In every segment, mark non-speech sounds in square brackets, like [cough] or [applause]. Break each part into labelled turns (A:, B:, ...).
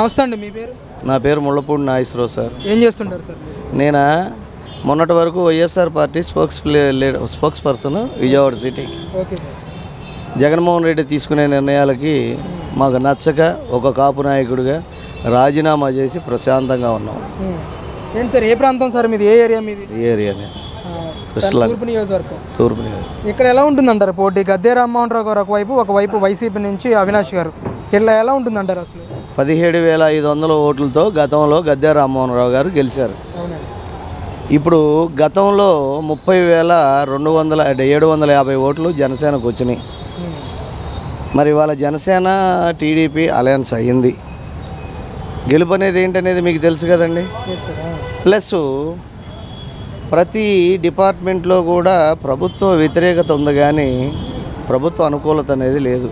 A: నమస్తే అండి మీ పేరు?
B: నా పేరు ముళ్ళపూడి నాగేశ్వరరావు సార్.
A: ఏం చేస్తుంటారు సార్?
B: నేను? మొన్నటి వరకు YSR party spokes spokesperson Vijayawada సిటీకి.
A: ఓకే
B: జగన్మోహన్ రెడ్డి తీసుకునే నిర్ణయాలకి మాకు నచ్చక ఒక కాపు నాయకుడిగా రాజీనామా చేసి ప్రశాంతంగా ఉన్నాం.
A: ఏంటి సార్ ఏ ప్రాంతం సార్ మీది? ఏ ఏరియా మీది?
B: ఈ ఏరియాని.
A: ఆ,
B: కృష్ణల
A: తూర్పు నియోజకవర్గం.
B: తూర్పు నియోజకవర్గం.
A: ఇక్కడ ఎలా ఉంటుందంటారు పోటీ గద్దే రామ్మోహన్ రావు గారు ఒకవైపు ఒకవైపు వైసీపీ నుంచి అవినాష్ గారు. ఇట్లా ఎలా ఉంటుందంటారు అసలు?
B: పదిహేడు వేల ఐదు వందల ఓట్లతో గతంలో గద్దె రామ్మోహన్ రావు గారు గెలిచారు. ఇప్పుడు గతంలో ముప్పై వేల రెండు వందల ఏడు వందల యాభై ఓట్లు జనసేనకు వచ్చినాయి. మరి వాళ్ళ జనసేన టీడీపీ అలయన్స్ అయ్యింది. గెలుపు అనేది ఏంటనేది మీకు తెలుసు కదండి? ప్లస్ ప్రతి డిపార్ట్మెంట్లో కూడా ప్రభుత్వ వ్యతిరేకత ఉంది కానీ ప్రభుత్వ అనుకూలత అనేది లేదు.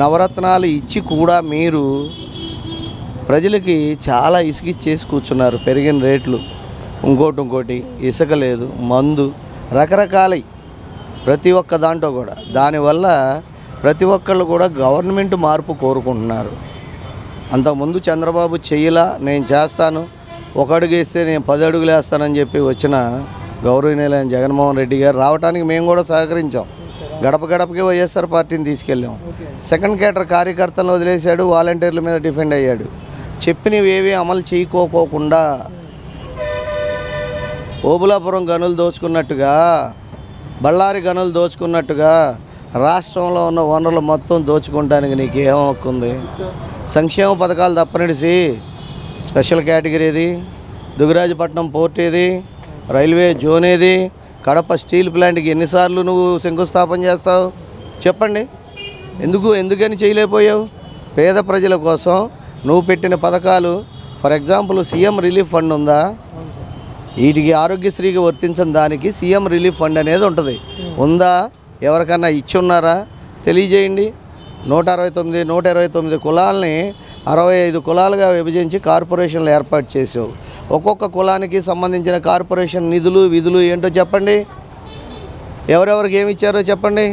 B: నవరత్నాలు ఇచ్చి కూడా మీరు ప్రజలకి చాలా ఇసుకిచ్చేసి కూర్చున్నారు పెరిగిన రేట్లు. ఇంకోటి ఇంకోటి ఇసుక లేదు మందు రకరకాలై ప్రతి ఒక్క దాంట్లో కూడా. దానివల్ల ప్రతి ఒక్కళ్ళు కూడా గవర్నమెంట్ మార్పు కోరుకుంటున్నారు. అంతకుముందు చంద్రబాబు చెయ్యలా నేను చేస్తాను ఒక అడుగు వేస్తే నేను పది అడుగులు వేస్తానని చెప్పి వచ్చిన గౌరవనీయులైన జగన్మోహన్ రెడ్డి గారు రావడానికి మేము కూడా సహకరించాం. గడప గడపకి వైఎస్ఆర్ పార్టీని తీసుకెళ్ళాం. సెకండ్ కేటర్ కార్యకర్తలను వదిలేశాడు వాలంటీర్ల మీద డిఫెండ్ అయ్యాడు. చెప్పినవి అమలు చేయకోకోకుండా ఓబులాపురం గనులు దోచుకున్నట్టుగా బళ్ళారి గనులు దోచుకున్నట్టుగా రాష్ట్రంలో ఉన్న వనరులు మొత్తం దోచుకోవడానికి నీకు ఏం హక్కుంది సంక్షేమ పథకాలు తప్పనిడిసి. స్పెషల్ కేటగిరీ ఏది? దుగరాజపట్నం పోర్ట్ ఏది? రైల్వే జోన్ ఏది? కడప స్టీల్ ప్లాంట్కి ఎన్నిసార్లు నువ్వు శంకుస్థాపన చేస్తావు? చెప్పండి. ఎందుకు? ఎందుకని చేయలేకపోయావు? పేద ప్రజల కోసం నువ్వు పెట్టిన పథకాలు for example CM relief fund ఉందా? వీటికి ఆరోగ్యశ్రీకి వర్తించని దానికి సీఎం రిలీఫ్ ఫండ్ అనేది ఉంటుంది. ఉందా? ఎవరికన్నా ఇచ్చి ఉన్నారా తెలియజేయండి. నూట అరవై తొమ్మిది నూట ఇరవై తొమ్మిది కులాలని అరవై ఐదు కులాలుగా విభజించి కార్పొరేషన్లు ఏర్పాటు చేసావు ఒక్కొక్క కులానికి సంబంధించిన కార్పొరేషన్ నిధులు విధులు ఏంటో చెప్పండి. ఎవరెవరికి ఏమి ఇచ్చారో చెప్పండి.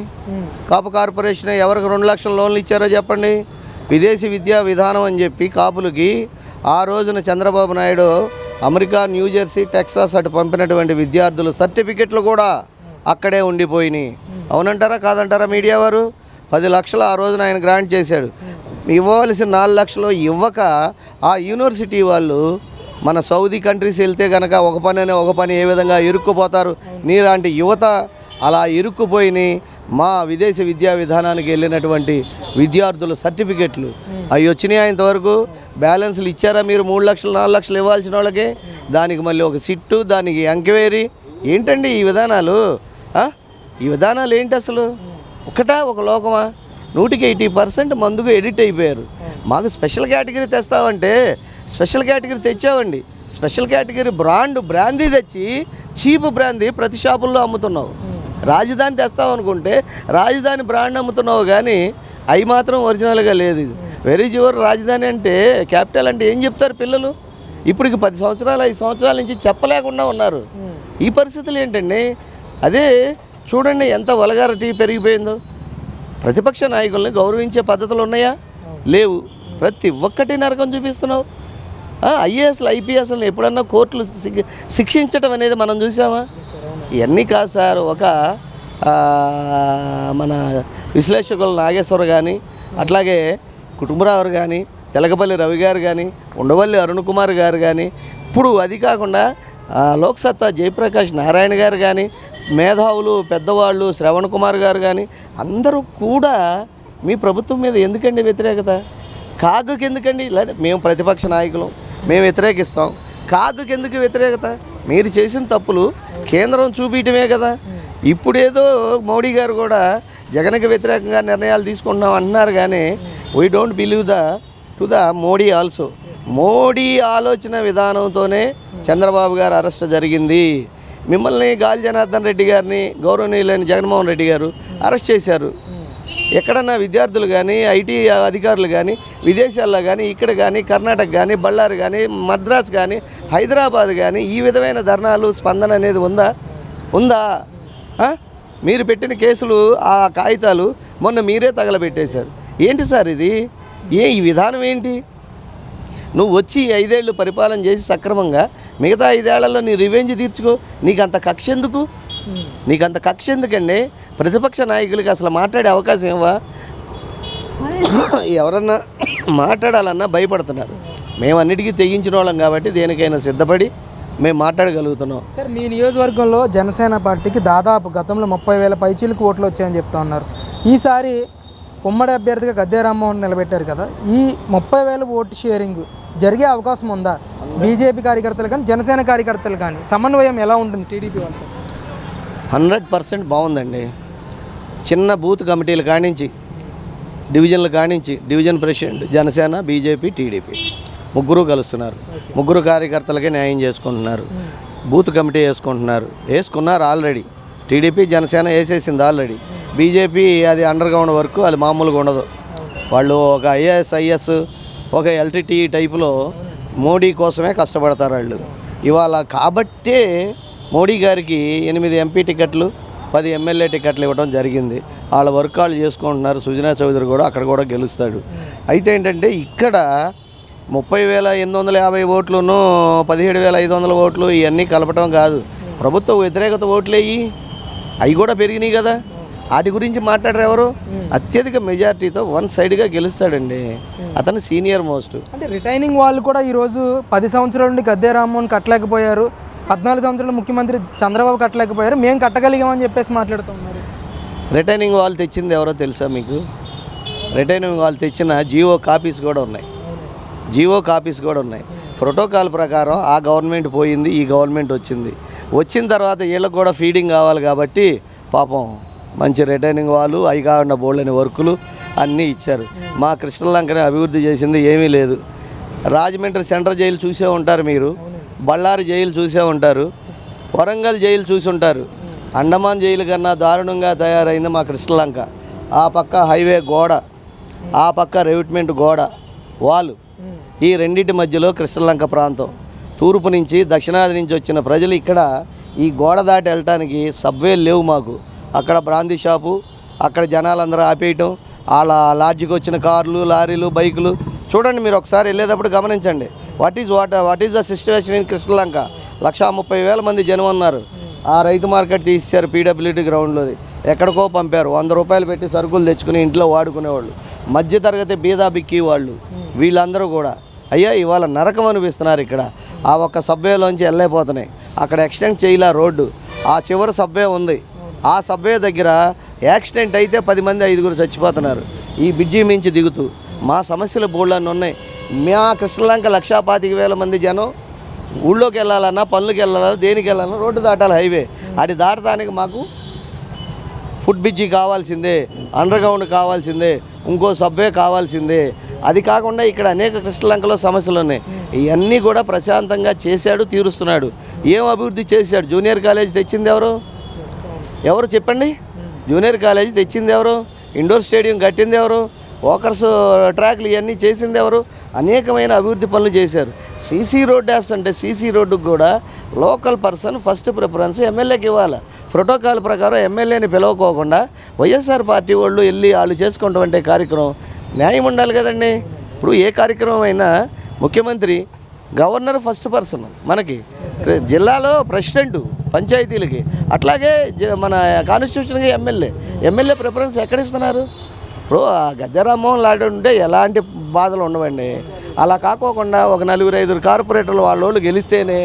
B: కాపు కార్పొరేషన్ ఎవరికి రెండు లక్షల లోన్లు ఇచ్చారో చెప్పండి. విదేశీ విద్యా విధానం అని చెప్పి కాపులకి ఆ రోజున Chandrababu Naidu America New Jersey Texas అటు పంపినటువంటి విద్యార్థులు సర్టిఫికెట్లు కూడా అక్కడే ఉండిపోయినాయి. అవునంటారా కాదంటారా మీడియా వారు? పది లక్షలు ఆ రోజున ఆయన గ్రాంట్ చేశాడు. ఇవ్వవలసిన నాలుగు లక్షలు ఇవ్వక ఆ యూనివర్సిటీ వాళ్ళు మన సౌదీ కంట్రీస్ వెళ్తే కనుక ఒక పని అనే ఒక పని ఏ విధంగా ఇరుక్కుపోతారు? నీలాంటి యువత అలా ఇరుక్కుపోయినాయి మా విదేశీ విద్యా విధానానికి వెళ్ళినటువంటి విద్యార్థుల సర్టిఫికెట్లు. అవి వచ్చినాయి ఇంతవరకు? బ్యాలెన్స్లు ఇచ్చారా మీరు? మూడు లక్షలు నాలుగు లక్షలు ఇవ్వాల్సిన వాళ్ళకి? దానికి మళ్ళీ ఒక సిట్టు దానికి ఎంక్వైరీ. ఏంటండి ఈ విధానాలు? ఈ విధానాలు ఏంటి అసలు? ఒకటా? ఒక లోకమా? నూటికి ఎయిటీ పర్సెంట్ మందుకు ఎడిట్ అయిపోయారు. మాకు స్పెషల్ కేటగిరీ తెస్తావంటే స్పెషల్ కేటగిరీ తెచ్చావండి. స్పెషల్ కేటగిరీ బ్రాండ్ బ్రాందీ తెచ్చి చీప్ బ్రాందీ ప్రతి షాపుల్లో అమ్ముతున్నావు. రాజధాని తెస్తావు అనుకుంటే రాజధాని బ్రాండ్ అమ్ముతున్నావు కానీ అవి మాత్రం ఒరిజినల్గా లేదు ఇది. వెరీ జ్యూర్ రాజధాని అంటే క్యాపిటల్ అంటే ఏం చెప్తారు పిల్లలు? ఇప్పటికి పది సంవత్సరాలు ఐదు సంవత్సరాల నుంచి చెప్పలేకుండా ఉన్నారు. ఈ పరిస్థితులు ఏంటండి? అదే చూడండి ఎంత వలగారటీ పెరిగిపోయిందో. ప్రతిపక్ష నాయకుల్ని గౌరవించే పద్ధతులు ఉన్నాయా? లేవు. ప్రతి ఒక్కటి నరకం చూపిస్తున్నావు. ఐఏఎస్లు ఐపీఎస్లను ఎప్పుడన్నా కోర్టులు శిక్షించడం అనేది మనం చూసామా? ఇవన్నీ కాదు సార్ ఒక మన విశ్లేషకులు నాగేశ్వర్ కానీ అట్లాగే కుటుంబరావు కానీ తెలకపల్లి రవి గారు కానీ ఉండవల్లి అరుణ్ కుమార్ గారు కానీ ఇప్పుడు అది కాకుండా లోక్సత్తా జయప్రకాష్ నారాయణ గారు కానీ మేధావులు పెద్దవాళ్ళు శ్రవణ్ కుమార్ గారు కానీ అందరూ కూడా మీ ప్రభుత్వం మీద ఎందుకండి వ్యతిరేకత? కాగుకి ఎందుకండి? లేదా మేము ప్రతిపక్ష నాయకులు మేము వ్యతిరేకిస్తాం. కాగుకి ఎందుకు వ్యతిరేకత? మీరు చేసిన తప్పులు కేంద్రం చూపించటమే కదా. ఇప్పుడేదో మోడీ గారు కూడా జగన్కి వ్యతిరేకంగా నిర్ణయాలు తీసుకుంటున్నాం అంటున్నారు కానీ we don't believe the to the Modi also Modi ఆలోచన విధానంతోనే చంద్రబాబు గారు అరెస్ట్ జరిగింది. మిమ్మల్ని గాలి జనార్దన్ రెడ్డి గారిని గౌరవనీయులైన జగన్మోహన్ రెడ్డి గారు అరెస్ట్ చేశారు. ఎక్కడన్నా విద్యార్థులు కానీ ఐటీ అధికారులు కానీ విదేశాల్లో కానీ ఇక్కడ కానీ కర్ణాటక కానీ బళ్ళారి కానీ మద్రాస్ కానీ హైదరాబాద్ కానీ ఈ విధమైన ధర్నాలు స్పందన అనేది ఉందా? ఉందా? మీరు పెట్టిన కేసులు ఆ కాగితాలు మొన్న మీరే తగలబెట్టేశారు. ఏంటి సార్ ఇది? ఏ ఈ విధానం ఏంటి? నువ్వు వచ్చి ఐదేళ్ళు పరిపాలన చేసి సక్రమంగా మిగతా ఐదేళ్ళలో నీ రివెంజ్ తీర్చుకో. నీకు అంత కక్ష ఎందుకు? నీకు అంత కక్ష ఎందుకండి? ప్రతిపక్ష నాయకులకి అసలు మాట్లాడే అవకాశం ఇవ్వా [coughs] ఎవరన్నా మాట్లాడాలన్నా భయపడుతున్నారు. మేము అన్నిటికీ తెగించిన వాళ్ళం కాబట్టి దేనికైనా సిద్ధపడి మేము మాట్లాడగలుగుతున్నాం.
A: సార్ మీ నియోజకవర్గంలో జనసేన పార్టీకి దాదాపు గతంలో ముప్పై వేల పైచీలకు ఓట్లు వచ్చాయని చెప్తా ఉన్నారు. ఈసారి ఉమ్మడి అభ్యర్థిగా గద్దే రామ్మోహన్ నిలబెట్టారు కదా ఈ ముప్పై వేల ఓటు షేరింగ్ జరిగే అవకాశం ఉందా? బీజేపీ కార్యకర్తలు కానీ జనసేన కార్యకర్తలు కానీ సమన్వయం ఎలా ఉంటుంది టీడీపీ వాళ్ళతో?
B: హండ్రెడ్ పర్సెంట్ బాగుందండి. చిన్న బూత్ కమిటీల కానించి డివిజన్ల కానించి division president Janasena BJP TDP ముగ్గురు కలుస్తున్నారు. ముగ్గురు కార్యకర్తలకే న్యాయం చేసుకుంటున్నారు. బూత్ కమిటీ వేసుకుంటున్నారు. వేసుకున్నారు ఆల్రెడీ. టీడీపీ జనసేన వేసేసింది ఆల్రెడీ. బీజేపీ అది అండర్ గ్రౌండ్ వర్క్ అది మామూలుగా ఉండదు. వాళ్ళు ఒక ఐఏఎస్ ఐఎస్ ఒక ఎల్టీటీ టైపులో మోడీ కోసమే కష్టపడతారు వాళ్ళు. ఇవాళ కాబట్టే మోడీ గారికి ఎనిమిది ఎంపీ టికెట్లు పది ఎమ్మెల్యే టికెట్లు ఇవ్వడం జరిగింది. వాళ్ళ వర్క్ వాళ్ళు చేసుకుంటున్నారు. సుజనా చౌదరి కూడా అక్కడ కూడా గెలుస్తాడు. అయితే ఏంటంటే ఇక్కడ ముప్పై వేల ఎనిమిది వందల యాభై ఓట్లును పదిహేడు వేల ఐదు వందల ఓట్లు ఇవన్నీ కలపటం కాదు. ప్రభుత్వ వ్యతిరేకత ఓట్లేయి అవి కూడా పెరిగినాయి కదా. వాటి గురించి మాట్లాడరు ఎవరు? అత్యధిక మెజార్టీతో వన్ సైడ్గా గెలుస్తాడండి. అతను సీనియర్ మోస్ట్.
A: అంటే రిటైనింగ్ వాళ్ళు కూడా ఈరోజు పది సంవత్సరాల నుండి గద్దే రామ్మోహన్ కట్టలేకపోయారు. పద్నాలుగు సంవత్సరాలు ముఖ్యమంత్రి చంద్రబాబు కట్టలేకపోయారు. మేము కట్టగలిగామని చెప్పేసి మాట్లాడుతున్నారు
B: రిటైనింగ్ వాళ్ళు తెచ్చింది ఎవరో తెలుసా మీకు? రిటైనింగ్ వాళ్ళు తెచ్చిన జియో కాపీస్ కూడా ఉన్నాయి. జియో కాపీస్ కూడా ఉన్నాయి. ప్రోటోకాల్ ప్రకారం ఆ గవర్నమెంట్ పోయింది ఈ గవర్నమెంట్ వచ్చింది. వచ్చిన తర్వాత వీళ్ళకి కూడా ఫీడింగ్ కావాలి కాబట్టి పాపం మంచి రిటైనింగ్ వాళ్ళు అవి కాకుండా బోల్డని వర్కులు అన్నీ ఇచ్చారు. మా కృష్ణలంకని అభివృద్ధి చేసింది ఏమీ లేదు. రాజమండ్రి సెంట్రల్ జైలు చూసే ఉంటారు మీరు. బళ్ళారి జైలు చూసే ఉంటారు వరంగల్ జైలు చూసి ఉంటారు. అండమాన్ జైలు కన్నా దారుణంగా తయారైంది మా కృష్ణలంక. ఆ పక్క హైవే గోడ ఆ పక్క రెవిట్మెంట్ గోడ వాళ్ళు. ఈ రెండింటి మధ్యలో కృష్ణలంక ప్రాంతం. తూర్పు నుంచి దక్షిణాది నుంచి వచ్చిన ప్రజలు ఇక్కడ ఈ గోడ దాటి వెళ్ళటానికి సబ్వే లేవు మాకు. అక్కడ బ్రాందీ షాపు అక్కడ జనాలందరూ ఆపేయటం వాళ్ళ లాడ్జికి వచ్చిన కార్లు లారీలు బైకులు. చూడండి మీరు ఒకసారి వెళ్ళేటప్పుడు గమనించండి. What is what what is the situation in Krishnalanka లక్షా ముప్పై వేల మంది జనం ఉన్నారు ఆ రైతు మార్కెట్ తీసేశారు పీడబ్ల్యూడి గ్రౌండ్లోది ఎక్కడికో పంపారు. వంద రూపాయలు పెట్టి సరుకులు తెచ్చుకుని ఇంట్లో వాడుకునేవాళ్ళు. మధ్యతరగతి బీదా బిక్కి వాళ్ళు. వీళ్ళందరూ కూడా. అయ్యా ఇవాళ నరకం అనిపిస్తున్నారు ఇక్కడ. ఆ ఒక్క సబ్వేలోంచి వెళ్ళైపోతున్నాయి అక్కడ ఎక్స్టెండ్ చేయలే రోడ్డు. ఆ చివరి సబ్వే ఉంది. ఆ సబ్వే దగ్గర యాక్సిడెంట్ అయితే పది మంది ఐదుగురు చచ్చిపోతున్నారు. ఈ బ్రిడ్జి మించి దిగుతూ. మా సమస్యలు బోళ్ళని ఉన్నాయి. మా కృష్ణలంక లక్షా పాతిక వేల మంది జనం ఊళ్ళోకి వెళ్ళాలన్నా పనులకు వెళ్ళాలన్నా దేనికి వెళ్ళాలన్నా రోడ్డు దాటాలి హైవే. అది దాటడానికి మాకు ఫుడ్ బ్రిడ్జి కావాల్సిందే అండర్ గ్రౌండ్ కావాల్సిందే ఇంకో సబ్వే కావాల్సిందే. అది కాకుండా ఇక్కడ అనేక కృష్ణలంకలో సమస్యలు ఉన్నాయి. ఇవన్నీ కూడా ప్రశాంతంగా చేశాడు తీరుస్తున్నాడు. ఏం అభివృద్ధి చేశాడు? జూనియర్ కాలేజ్ తెచ్చింది ఎవరు? ఎవరు చెప్పండి? జూనియర్ కాలేజ్ తెచ్చింది ఎవరు? ఇండోర్ స్టేడియం కట్టింది ఎవరు? ఓకర్స్ ట్రాక్లు ఇవన్నీ చేసింది ఎవరు? అనేకమైన అభివృద్ధి పనులు చేశారు. సీసీ రోడ్ అంటే సీసీ రోడ్డుకు కూడా లోకల్ పర్సన్ ఫస్ట్ ప్రిఫరెన్స్ ఎమ్మెల్యేకి ఇవ్వాలి. ప్రోటోకాల్ ప్రకారం ఎమ్మెల్యేని పిలవకోకుండా వైఎస్ఆర్ పార్టీ వాళ్ళు వెళ్ళి వాళ్ళు చేసుకుంటామంటే కార్యక్రమం న్యాయం ఉండాలి కదండి. ఇప్పుడు ఏ కార్యక్రమం అయినా ముఖ్యమంత్రి గవర్నర్ ఫస్ట్ పర్సన్ మనకి. జిల్లాలో ప్రెసిడెంట్ పంచాయతీలకి. అట్లాగే మన కాన్స్టిట్యూషన్కి ఎమ్మెల్యే. ఎమ్మెల్యే ప్రిఫరెన్స్ ఎక్కడ ఇస్తున్నారు? ఇప్పుడు ఆ గద్దె లాంటి ఉంటే ఎలాంటి బాధలు ఉండవండి. అలా కాకోకుండా ఒక నలుగురు ఐదుగురు కార్పొరేటర్లు వాళ్ళ వాళ్ళు గెలిస్తేనే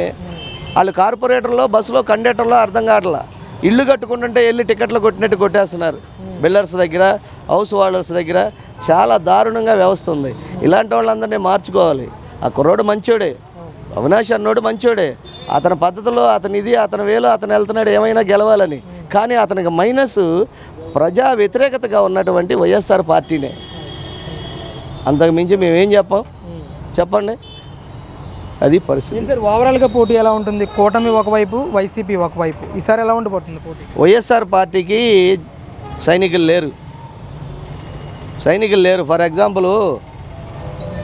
B: వాళ్ళు కార్పొరేటర్లో బస్సులో కండక్టర్లో అర్థం కావట్లా. ఇల్లు కట్టుకుంటుంటే వెళ్ళి టికెట్లు కొట్టినట్టు కొట్టేస్తున్నారు. బిల్డర్స్ దగ్గర హౌస్ హోల్డర్స్ దగ్గర చాలా దారుణంగా వ్యవస్థ ఉంది. ఇలాంటి వాళ్ళందరినీ మార్చుకోవాలి. ఆ కుర్రోడు మంచోడే. అవినాష్ అన్నోడు మంచోడే. అతని పద్ధతిలో అతని ఇది అతని వేలో అతను వెళ్తున్నాడు ఏమైనా గెలవాలని. కానీ అతనికి మైనస్ ప్రజా వ్యతిరేకతగా ఉన్నటువంటి వైఎస్ఆర్ పార్టీనే. అంతకు మించి మేమేం చెప్పాం? చెప్పండి. అది పరిస్థితి.
A: సార్ ఓవరాల్గా పోటీ ఎలా ఉంటుంది? కూటమి ఒకవైపు వైసీపీ ఒకవైపు. ఈసారి ఎలా ఉండిపోతుంది పోటీ?
B: వైఎస్ఆర్ పార్టీకి సైనికులు లేరు. సైనికులు లేరు. ఫర్ ఎగ్జాంపుల్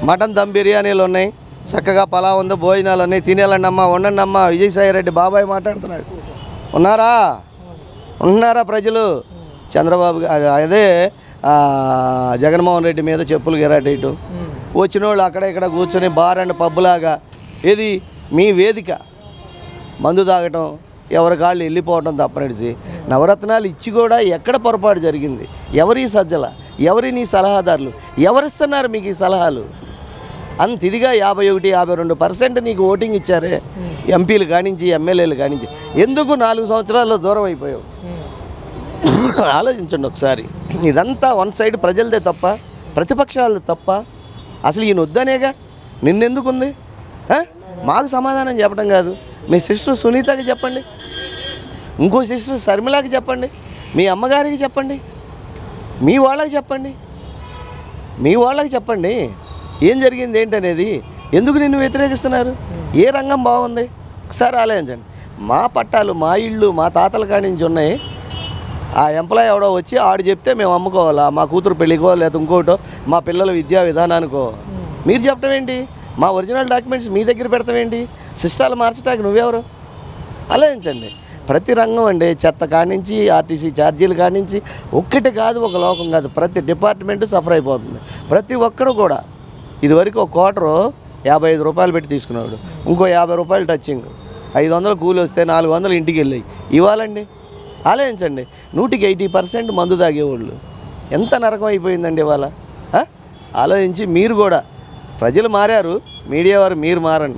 B: మటన్ దమ్ బిర్యానీలు ఉన్నాయి. చక్కగా పలావ్ ఉంది భోజనాలు ఉన్నాయి. తినేలండి అమ్మా ఉండండి అమ్మా విజయసాయి రెడ్డి బాబాయ్ మాట్లాడుతున్నాడు. ఉన్నారా? ఉన్నారా ప్రజలు? చంద్రబాబు అదే జగన్మోహన్ రెడ్డి మీద చెప్పులు గిరాటేయటం వచ్చిన వాళ్ళు అక్కడ ఇక్కడ కూర్చొని బార్ అండ్ పబ్బులాగా ఏది? మీ వేదిక. మందు తాగటం ఎవరి కాళ్ళు వెళ్ళిపోవటం తప్పనిడిచి నవరత్నాలు ఇచ్చి కూడా ఎక్కడ పొరపాటు జరిగింది? ఎవరి సజ్జల? ఎవరి నీ సలహాదారులు? ఎవరిస్తున్నారు మీకు ఈ సలహాలు? అంత ఇదిగా యాభై ఒకటి యాభై రెండు పర్సెంట్ నీకు ఓటింగ్ ఇచ్చారే. ఎంపీలు కానించి ఎమ్మెల్యేలు కానించి. ఎందుకు నాలుగు సంవత్సరాల్లో దూరం అయిపోయావు? ఆలోచించండి ఒకసారి. ఇదంతా వన్ సైడ్ ప్రజలదే తప్ప ప్రతిపక్షాలది తప్ప అసలు ఈయన వద్దనేగా? నిన్నెందుకుంది? ఉంది మాకు సమాధానం చెప్పడం కాదు. మీ సిస్టర్ సునీతకి చెప్పండి. ఇంకో సిస్టర్ శర్మిలాకి చెప్పండి. మీ అమ్మగారికి చెప్పండి. మీ వాళ్ళకి చెప్పండి. మీ వాళ్ళకి చెప్పండి. ఏం జరిగింది ఏంటనేది? ఎందుకు నిన్ను వ్యతిరేకిస్తున్నారు? ఏ రంగం బాగుంది? ఒకసారి ఆలోచించండి. మా పట్టాలు మా ఇళ్ళు మా తాతల కాడి నుంచి ఉన్నాయి. ఆ ఎంప్లాయ్ ఎవడో వచ్చి ఆడు చెప్తే మేము అమ్ముకోవాలా? మా కూతురు పెళ్ళికో లేదా ఇంకోటో? మా పిల్లల విద్యా విధానానికో? మీరు చెప్పడం ఏంటి? మా ఒరిజినల్ డాక్యుమెంట్స్ మీ దగ్గర పెడతామేంటి సిస్టాలు మార్చడానికి నువ్వెవరు? ఆలోచించండి. ప్రతి రంగం అండి చెత్త కానించి ఆర్టీసీ ఛార్జీలు కానించి ఒక్కటి కాదు ఒక లోకం కాదు. ప్రతి డిపార్ట్మెంట్ సఫర్ అయిపోతుంది. ప్రతి ఒక్కడు కూడా ఇదివరకు ఒక క్వార్టరు యాభై ఐదు రూపాయలు పెట్టి తీసుకున్నాడు. ఇంకో యాభై రూపాయలు టచ్చింగ్. ఐదు వందలు కూలి వస్తే నాలుగు వందలు ఇంటికి వెళ్ళాయి. ఇవ్వాలండి. ఆలోచించండి. నూటికి ఎయిటీ పర్సెంట్ మందు తాగేవాళ్ళు. ఎంత నరకం అయిపోయిందండి ఇవాళ? ఆలోచించి మీరు కూడా. ప్రజలు మారారు. మీడియా వారు మీరు మారండి.